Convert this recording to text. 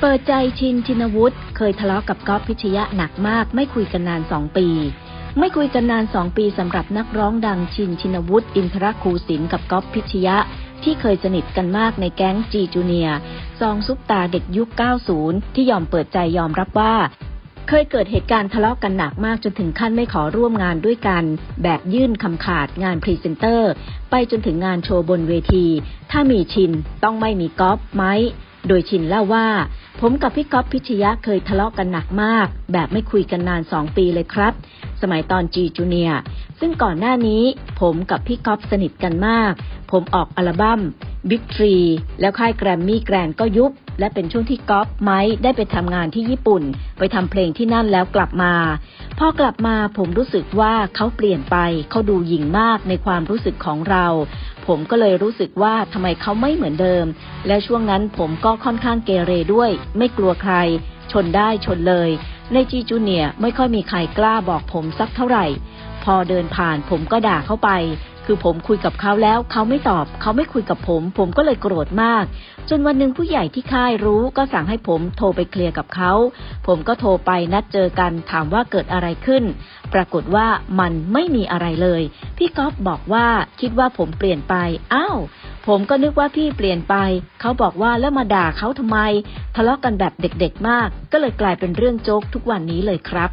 เปิดใจชินชินวุฒิเคยทะเลาะกับก๊อฟพิชยะหนักมาก ไม่คุยกันนานสองปี ไม่คุยกันนานสองปีสำหรับนักร้องดังชินชินวุฒิอินทรคูสินกับก๊อฟพิชยะ ที่เคยสนิทกันมากในแก๊งจีจูเนียซองซุปตาเด็กยุค 90 ที่ยอมเปิดใจยอมรับว่า เคยเกิดเหตุการณ์ทะเลาะกันหนักมากจนถึงขั้นไม่ขอร่วมงานด้วยกัน แบบยื่นคำขาดงานพรีเซนเตอร์ ไปจนถึงงานโชว์บนเวที ถ้ามีชินต้องไม่มีก๊อฟไหมโดยชินเล่าว่า ผมกับพี่ก๊อฟพิชยะเคยทะเลาะกันหนักมาก แบบไม่คุยกันนานสองปีเลยครับ สมัยตอนจีจูเนียซึ่งก่อนหน้านี้ ผมกับพี่ก๊อฟสนิทกันมาก ผมออกอัลบั้ม Big Tree แล้วค่ายแกรมมี่แกรนก็ยุบ และเป็นช่วงที่ก๊อฟไม้ได้ไปทำงานที่ญี่ปุ่น ไปทำเพลงที่นั่นแล้วกลับมา พอกลับมาผมรู้สึกว่าเขาเปลี่ยนไป เขาดูหยิ่งมากในความรู้สึกของเรา ผมก็เลยรู้สึกว่าทำไมเขาไม่เหมือนเดิม และช่วงนั้นผมก็ค่อนข้างเกเรด้วย ไม่กลัวใคร ชนได้ชนเลย ในจีจูเนียไม่ค่อยมีใครกล้าบอกผมสักเท่าไหร่ พอเดินผ่านผมก็ด่าเข้าไป คือผมคุยกับเขาแล้วเขาไม่ตอบ เขาไม่คุยกับผม ผมก็เลยโกรธมาก จนวันหนึ่งผู้ใหญ่ที่ค่ายรู้ก็สั่งให้ผมโทรไปเคลียร์กับเขา ผมก็โทรไปนัดเจอกันถามว่าเกิดอะไรขึ้น ปรากฏว่ามันไม่มีอะไรเลย พี่ก๊อฟบอกว่าคิดว่าผมเปลี่ยนไปอ้าวผมก็นึกว่าพี่เปลี่ยนไป เขาบอกว่าแล้วมาด่าเขาทำไม ทะเลาะกันแบบเด็กๆมาก ก็เลยกลายเป็นเรื่องโจ๊กทุกวันนี้เลยครับ